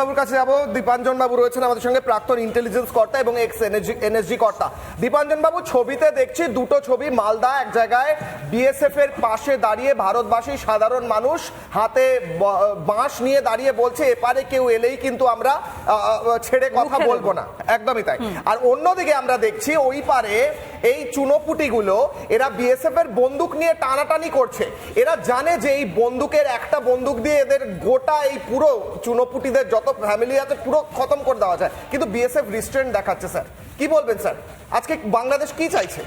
বাবুর কাছে যাব। দীপাঞ্জন বাবু রয়েছেন আমাদের সঙ্গে প্রাক্তন ইন্টেলিজেন্স কর্তা এবং এক্স এনএসজি এনএসজি কর্তা। দীপাঞ্জন বাবু ছবিতে দেখছি দুটো ছবি মালদা এক জায়গায় বিএসএফ এর পাশে দাঁড়িয়ে ভারতবাসী সাধারণ মানুষ হাতে বাঁশ নিয়ে দাঁড়িয়ে বলছে এপারে কেউ এলেই কিন্তু আমরা ছেড়ে কথা বলব না। একদমই তাই। আর অন্যদিকে আমরা দেখছি ওই পারে এই চুনোপুটিগুলো এরা বিএসএফ এর বন্দুক নিয়ে টানাটানি করছে। এরা জানে যে এই বন্দুকের একটা বন্দুক দিয়ে এদের গোটা এই পুরো চুনোপুটিদের যত ফ্যামিলি আছে পুরো খতম করে দেওয়া যায়। কিন্তু বিএসএফ রিস্ট্রেন্ট দেখাচ্ছে স্যার কি বলবেন স্যার আজকে বাংলাদেশ কি চাইছে?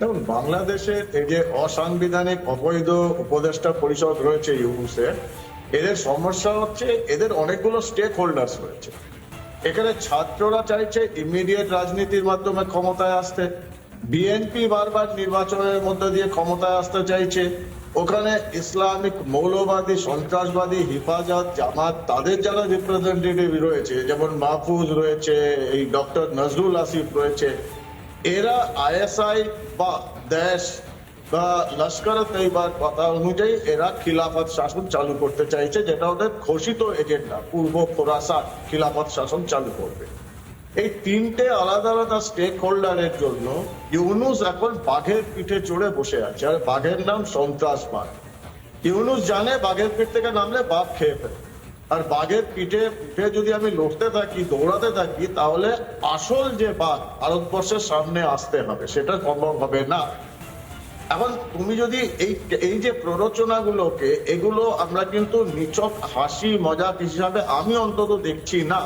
দেখুন, বাংলাদেশের এই যে অসাংবিধানিক অবৈধ উপদেষ্টা পরিষদ রয়েছে ইউনুসের, এদের সমস্যা হচ্ছে এদের অনেকগুলো স্টেক হোল্ডার্স রয়েছে। এখানে ছাত্ররা চাইছে ইমিডিয়েট রাজনীতির মাধ্যমে ক্ষমতায় আসতে। বিএনপি বারবার নির্বাচনের মধ্যে দিয়ে ক্ষমতায় আসতে চাইছে। ওখানে ইসলামিক মৌলবাদী, সন্ত্রাসবাদী, হিফাজত, জামাত, তাদের যারা রিপ্রেজেন্টেটিভ রয়েছে, যেমন মাহফুজ রয়েছে, এই ডক্টর নজরুল আসিফ রয়েছে, এরা আইএসআই বা দেশ বা লস্কর তৈবার কথা অনুযায়ী এরা খিলাফত শাসন চালু করতে চাইছে, যেটা ওদের ঘোষিত এজেন্ডা। পূর্ব ফোরাসাত খিলাফত শাসন চালু করবে। এই তিনটে আলাদা আলাদা স্টেক হোল্ডারের জন্য ইউনুস এখন বাঘের পিঠে চড়ে বসে আছে। আর বাঘের নাম সন্ত্রাসবাদ। ইউনুস জানে বাঘের পিঠ থেকে নামলে বাঘ খেয়ে ফেলে। আর বাঘের পিঠে পিঠে যদি আমি লড়তে থাকি, দৌড়াতে থাকি, তাহলে আসল যে বাঘ ভারতবর্ষের সামনে আসতে হবে, সেটা সম্ভব হবে না। এখন তুমি যদি এই এই যে প্ররোচনাগুলোকে, এগুলো আমরা কিন্তু নিচক হাসি মজাক হিসাবে আমি অন্তত দেখছি না।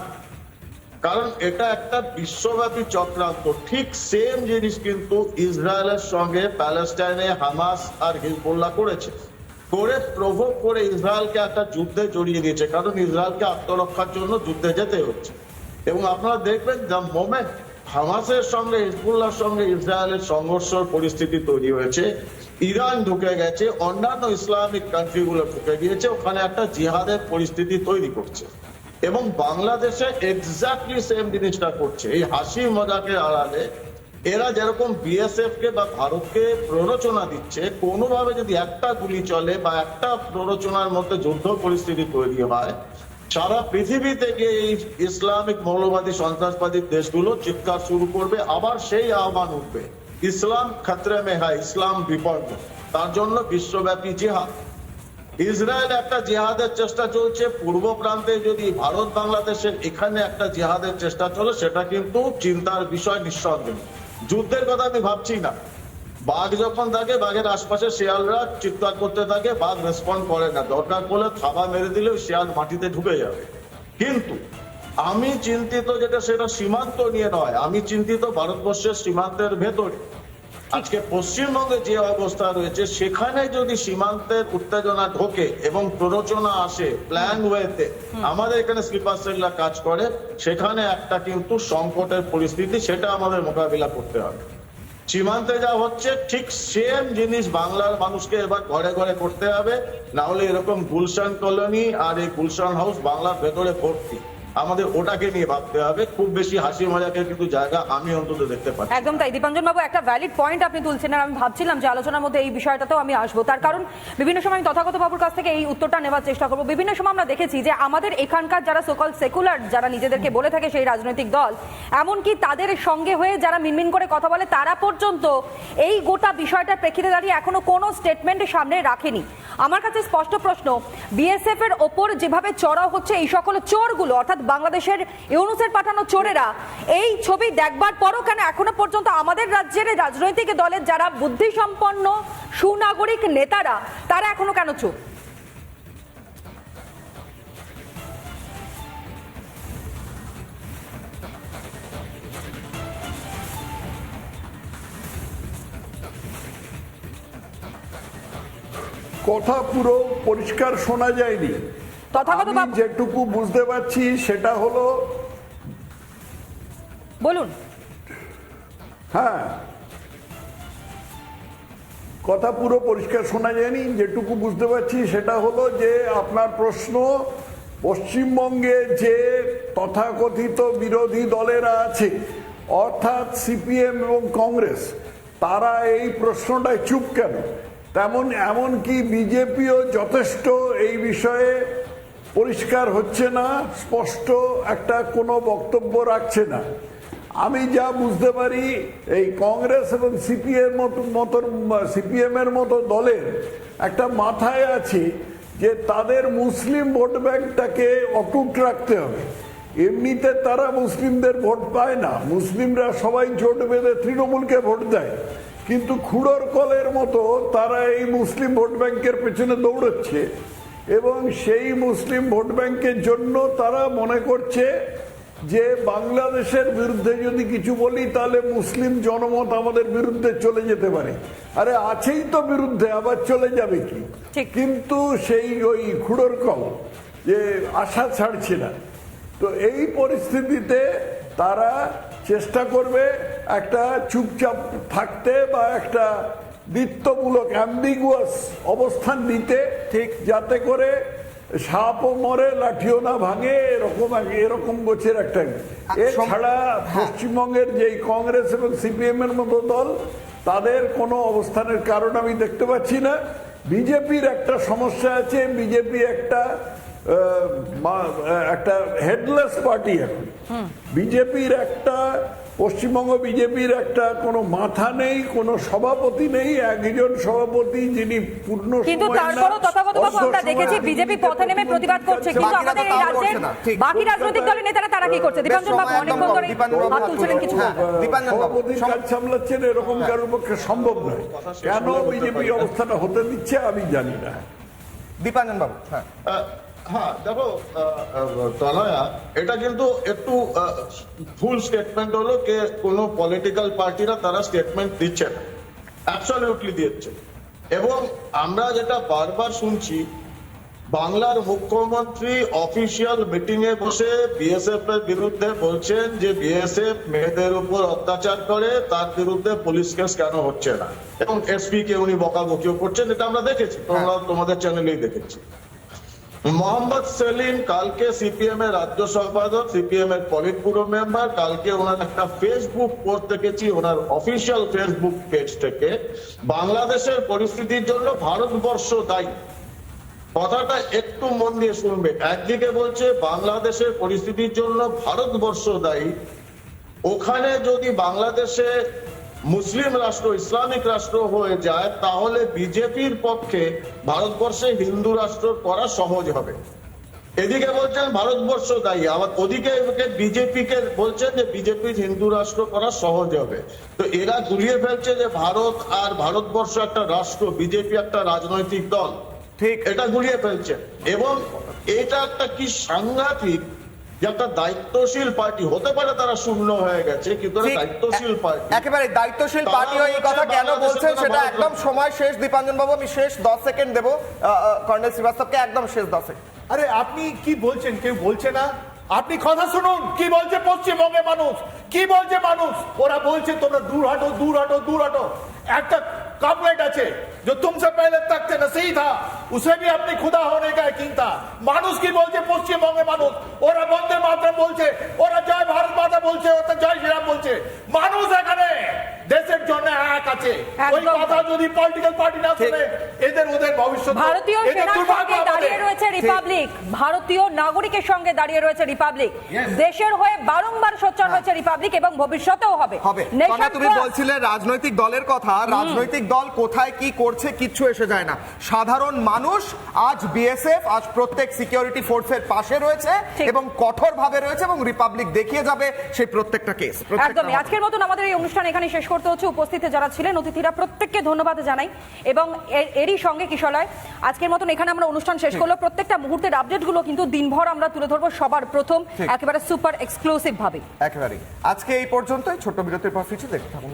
কারণ এটা একটা বিশ্বব্যাপী চক্রান্ত। ঠিক সেম জিনিস কিন্তু ইসরায়েলের সঙ্গে প্যালেস্টাইনে হামাস আর হিজবুল্লাহ করেছে। করে প্রভোগ করে ইসরায়েলকে একটা যুদ্ধে জড়িয়ে দিয়েছে। কারণ ইসরায়েলকে আত্মরক্ষার জন্য যুদ্ধে যেতে হচ্ছে। এবং আপনারা দেখবেন দ্য মোমেন্ট হামাসের সঙ্গে, হিজবুল্লাহর সঙ্গে ইসরায়েলের সংঘর্ষের পরিস্থিতি তৈরি হয়েছে। ইরান ঢুকে গেছে, অন্যান্য ইসলামিক কান্ট্রিগুলো ঢুকে গিয়েছে, ওখানে একটা জিহাদের পরিস্থিতি তৈরি করছে। এবং বাংলাদেশে এক্স্যাক্টলি সেম জিনিসটা করছে। এই হাসি মজাকের আড়ালে এরা যেরকম বিএসএফ কে বা ভারতকে প্ররোচনা দিচ্ছে, কোনোভাবে যদি একটা গুলি চলে বা একটা প্ররোচনার মধ্যে যুদ্ধ পরিস্থিতি তৈরি হয় সারা পৃথিবী থেকে এই ইসলামিক মৌলবাদী সন্ত্রাসবাদী দেশগুলো চিৎকার শুরু করবে, আবার সেই আহ্বান উঠবে। ইসলাম খতরে মে হয়, ইসলাম বিপন্ন তার জন্য বিশ্বব্যাপী জিহাদ। ইসরায়েল একটা জিহাদের চেষ্টা চলছে, পূর্ব প্রান্তে যদি ভারত বাংলাদেশের এখানে একটা জিহাদের চেষ্টা চলে, সেটা কিন্তু চিন্তার বিষয়, নিঃসন্দেহ। যুদ্ধের কথা আমি ভাবছি না। বাঘ যখন থাকে বাঘের আশপাশে শিয়ালরা চিৎকার করতে থাকে বাঘ রেসপন্ড করে না। দরকার পড়লে থাবা মেরে দিলেও শিয়াল মাটিতে ঢুকে যাবে। কিন্তু আমি চিন্তিত যেটা সেটা সীমান্ত নিয়ে নয়। আমি চিন্তিত ভারতবর্ষের সীমান্তের ভেতরে। আজকে পশ্চিমবঙ্গে যে অবস্থা রয়েছে সেখানে যদি সীমান্তের উত্তেজনা ঢোকে এবং প্ররোচনা আসে প্ল্যান ওয়েতে আমাদের এখানে স্লিপার সেলরা কাজ করে সেখানে একটা কিন্তু সংকটের পরিস্থিতি সেটা আমাদের মোকাবিলা করতে হবে। সীমান্তে যা হচ্ছে, ঠিক সেম জিনিস বাংলার মানুষকে এবার ঘরে ঘরে করতে হবে। না হলে এরকম গুলশান কলোনি আর এই গুলশান হাউস বাংলার ভেতরে ভর্তি। আমাদের ওটাকে নিয়ে ভাবতে হবে। খুব বেশি হাসি মজাকের কিন্তু জায়গা আমি অন্তত দেখতে পাচ্ছি। একদম তাই। দীপাঞ্জন বাবু, একটা ভ্যালিড পয়েন্ট আপনি তুলছেন, আর আমি ভাবছিলাম যে আলোচনার মধ্যে এই বিষয়টাতেও আমি আসব। তার কারণ বিভিন্ন সময় আমি তথাগত বাবুর কাছ থেকে এই উত্তরটা নেওয়ার চেষ্টা করব। বিভিন্ন সময় আমরা দেখেছি যে আমাদের এখানকার যারা সকল সেকুলার যারা নিজেদেরকে বলে থাকে সেই রাজনৈতিক দল, এমনকি তাদের সঙ্গে হয়ে যারা মিনমিন করে কথা বলে, তারা পর্যন্ত এই গোটা বিষয়টার প্রেক্ষিতে দাঁড়িয়ে এখনও কোনো স্টেটমেন্ট সামনে রাখেনি। আমার কাছে স্পষ্ট প্রশ্ন বিএসএফ এর ওপর যেভাবে চড়াও হচ্ছে, এই সকল চোরগুলো, অর্থাৎ বাংলাদেশের ইউনুসের পাঠানো চোরেরা, এই ছবি দেখবার পরও কেন এখনও পর্যন্ত আমাদের রাজ্যের রাজনৈতিক দলের যারা বুদ্ধিসম্পন্ন সুনাগরিক নেতারা, তারা এখনও কেন চুপ? কথা পুরো পরিষ্কার শোনা যায়নি। তথাগত বাবু যেটুকু বুঝতে পারছি সেটা হলো বলুন। হ্যাঁ। কথা পুরো পরিষ্কার শোনা যায়নি। যেটুকু বুঝতে পারছি সেটা হলো যে আপনার প্রশ্ন পশ্চিমবঙ্গে যে তথাকথিত বিরোধী দলেরা আছে অর্থাৎ সিপিএম এবং কংগ্রেস তারা এই প্রশ্নটায় চুপ কেন? তেমন এমনকি বিজেপিও যথেষ্ট এই বিষয়ে পরিষ্কার হচ্ছে না, স্পষ্ট একটা কোনো বক্তব্য রাখছে না। আমি যা বুঝতে পারি, এই কংগ্রেস এবং সিপিএম মতো সিপিএম এর মতো দলের একটা মাথায় আছে যে তাদের মুসলিম ভোট ব্যাংকটাকে অটুট রাখতে হবে। এমনিতে তারা মুসলিমদের ভোট পায় না। মুসলিমরা সবাই জোট বেঁধে তৃণমূলকে ভোট দেয়। কিন্তু খুড়োর কলের মতো তারা এই মুসলিম ভোট ব্যাংকের পেছনে দৌড়চ্ছে। এবং সেই মুসলিম ভোট ব্যাংকের জন্য তারা মনে করছে যে বাংলাদেশের বিরুদ্ধে যদি কিছু বলি তাহলে মুসলিম জনমত আমাদের বিরুদ্ধে চলে যেতে পারে। আরে আছেই তো বিরুদ্ধে আবার চলে যাবে কি? কিন্তু সেই ওই খুড়োর কল যে আশা ছাড়ছে না। তো এই পরিস্থিতিতে তারা চেষ্টা করবে একটা চুপচাপ থাকতে বা একটা বৃত্তমূলক অ্যাম্বিগুয়াস অবস্থান নিতে ঠিক যাতে করে সাপও মরে লাঠিও না ভাঙে এরকম এরকম গোছের একটা এছাড়া পশ্চিমবঙ্গের যেই কংগ্রেস এবং সিপিএম এর মতো দল তাদের কোনো অবস্থানের কারণ আমি দেখতে পাচ্ছি না। বিজেপির একটা সমস্যা আছে বিজেপি একটা একটা হেডলেস পার্টি এখন। বিজেপির একটা পশ্চিমবঙ্গ বিজেপির একটা কোনো মাথা নেই কোনো সভাপতি নেই একজন সভাপতি যিনি পূর্ণ কিন্তু তারপরও তথাগতভাবে আমরা দেখেছি বিজেপি পথে নেমে প্রতিবাদ করছে কিন্তু আমাদের এই রাজ্যের। বাকি রাজনৈতিক দলের নেতারা তারা কি করছে? দীপাঞ্জন বাবু অনেকক্ষণ ধরে হাত তুলছিলেন কিছু হ্যাঁ, দীপাঞ্জন বাবু, কাজ সামলাচ্ছেন এরকম কারোর পক্ষে সম্ভব নয়। কেন বিজেপি অবস্থাটা হতে দিচ্ছে আমি জানি না। দীপাঞ্জন বাবু হ্যাঁ। হ্যাঁ দেখো এটা কিন্তু একটু ফুল স্টেটমেন্ট হলো যে কোনো পলিটিক্যাল পার্টিরা তারা স্টেটমেন্ট দিচ্ছে না অ্যাবসলিউটলি দিচ্ছে। এবং আমরা যেটা বারবার শুনছি, বাংলার মুখ্যমন্ত্রী অফিসিয়াল মিটিং এ বসে বিএসএফ এর বিরুদ্ধে বলছেন যে বিএসএফ মেয়েদের উপর অত্যাচার করে, তার বিরুদ্ধে পুলিশ কেস কেন হচ্ছে না। এবং এসপি কে উনি বকাবকিও করছেন এটা আমরা দেখেছি তোমরা তোমাদের চ্যানেলেই দেখেছি। মোহাম্মদ সেলিম কালকে সিপিএম এর রাজ্য সম্পাদক, সিপিএম এর পলিট ব্যুরো মেম্বার, কালকে ওনার একটা ফেসবুক পোস্ট দেখেছি, ওনার অফিসিয়াল ফেসবুক পেজ থেকে। বাংলাদেশের পরিস্থিতির জন্য ভারতবর্ষ দায়ী। কথাটা একটু মন দিয়ে শুনবে। একদিকে বলছে, বাংলাদেশের পরিস্থিতির জন্য ভারতবর্ষ দায়ী। ওখানে যদি বাংলাদেশে মুসলিম রাষ্ট্র ইসলামিক রাষ্ট্র হয়ে যায় তাহলে বিজেপির পক্ষে ভারতবর্ষে হিন্দু রাষ্ট্র করা সহজ হবে। এদিকে বলছেন ভারতবর্ষ দায়ী। আবার ওদিকে বিজেপিকে বলছেন যে বিজেপির হিন্দু রাষ্ট্র করা সহজ হবে। তো এরা গুলিয়ে ফেলছে যে ভারত আর ভারতবর্ষ একটা রাষ্ট্র বিজেপি একটা রাজনৈতিক দল। ঠিক। এটা গুলিয়ে ফেলছে। এবং এটা একটা কি সাংঘাতিক যে একটা দায়িত্বশীল পার্টি হতে পারে তারা শূন্য হয়ে গেছে কিন্তু দায়িত্বশীল পার্টি। একেবারে দায়িত্বশীল পার্টি হয়ে এই কথা কেন বলছেন সেটা একদম সময় শেষ। দীপাঞ্জন বাবু আমি শেষ দশ সেকেন্ড দেবো। কর্নেল শ্রীবাস্তবকে একদম শেষ দশ সেকেন্ড। আরে আপনি কি বলছেন? কেউ বলছে না? আপনি কথা শুনুন কি বলছে পশ্চিমবঙ্গের মানুষ? কি বলছে মানুষ? ওরা বলছে তোমরা দূর হটো দূর হটো দূর হটো। একটা कापलेट আছে जो तुमसे पहले तक थे नसीह था उसे भी अपनी खुदा होने का यकीन था মানুষ কি বলছে পশ্চিমবঙ্গের মানুষ ওরা বন্দে মাতরম বলছে ওরা জয় ভারত মাতা বলছে ওরা জয় শ্রীরাম বলছে মানুষ এখানে দেশের জন্য এক আছে ওই একদম। কথা যদি পলিটিক্যাল পার্টি না শুনে এদের ওদের ভবিষ্যৎ ভারতীয় এদের সেনার দুর্ভাগ্য সঙ্গে দাঁড়িয়ে রয়েছে রিপাবলিক ভারতীয় নাগরিকের সঙ্গে দাঁড়িয়ে রয়েছে রিপাবলিক দেশের হয়ে বারংবার সোচ্চার হয়েছে রিপাবলিক এবং ভবিষ্যতেও হবে। হবে। তুমি বলছিলে রাজনৈতিক দলের কথা। রাজনৈতিক দল কোথায় কি করছে কিচ্ছু এসে যায় না। সাধারণ মানুষ আজ বিএসএফ আজ প্রত্যেক সিকিউরিটি ফোর্সের পাশে রয়েছে এবং কঠোর ভাবে রয়েছে এবং রিপাবলিক দেখিয়ে যাবে সেই প্রত্যেকটা কেস একদমই। আজকের মতন আমাদের এই অনুষ্ঠান এখানে শেষ করতে হচ্ছে। উপস্থিত যারা ছিলেন অতিথিরা প্রত্যেককে ধন্যবাদ জানাই। এবং এর- এরই সঙ্গে কিশলয় আজকের মতন এখানে আমরা অনুষ্ঠান শেষ শেষ করল। প্রত্যেকটা মুহূর্তের আপডেটগুলো কিন্তু দিনভর আমরা তুলে ধরবো সবার প্রথম একেবারে সুপার এক্সক্লুসিভ ভাবে। একেবারে আজকে এই পর্যন্তই। ছোট্ট বিরতির পর ফিরছি দেখতে থাকুন